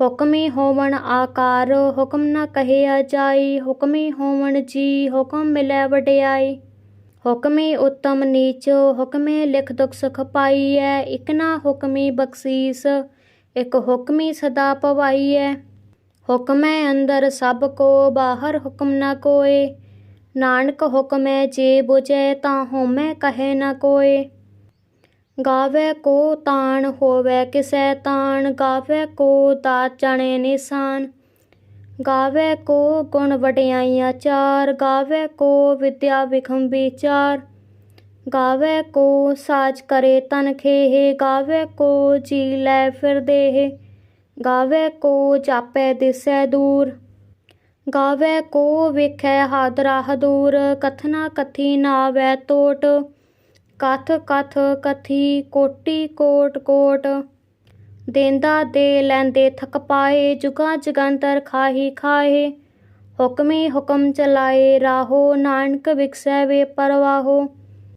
ਹੁਕਮੀ ਹੋਵਣ ਆਕਾਰ, ਹੁਕਮ ਨਾ ਕਹਿਆ ਜਾਈ, ਹੁਕਮੀ ਹੋਵਣ ਜੀ, ਹੁਕਮ ਮਿਲੈ ਵਡਿਆਈ। ਹੁਕਮੀ ਉਤਮ ਨੀਚ, ਹੁਕਮੇ ਲਿਖ ਦੁਖ ਸੁਖ ਪਾਈਐ, ਇਕ ਨਾ ਹੁਕਮੀ ਬਖਸ਼ੀਸ, ਇਕ ਹੁਕਮੀ ਸਦਾ ਪਵਾਈਐ। ਹੁਕਮੈ ਅੰਦਰ ਸਭ ਕੋ, ਬਾਹਰ ਹੁਕਮ ਨਾ ਕੋਏ। ਨਾਨਕ ਹੁਕਮੈ ਜੇ ਬੁਝੈ, ਤਾਂ ਹੋਮੈ ਕਹੈ ਨਾ ਕੋਏ। गावे को तान होवे, किसे तान गावे को दात चने निशान। गावे को गुण वडियाइया चार, गावे को विद्या विखम विचार गावे को साज करे तन खेहे, गावे को जी लै फिर देहे। गावे को जापै दिसै दूर। गावे को विखे हादरा हदूर कथना कथी नावै तोट। ਕਥ ਕਥ ਕਥੀ ਕੋਟੀ ਕੋਟ ਕੋਟ। ਦੇਂਦਾ ਦੇ ਲੈਂਦੇ ਥਕ ਪਾਏ, ਜੁਗਾ ਜਗੰਤਰ ਖਾਹੀ ਖਾਏ ਹੁਕਮੀ ਹੁਕਮ ਚਲਾਏ, ਰਾਹੋ ਨਾਨਕ ਵਿਖਸੈ ਵੇ ਪਰਵਾਹੋ।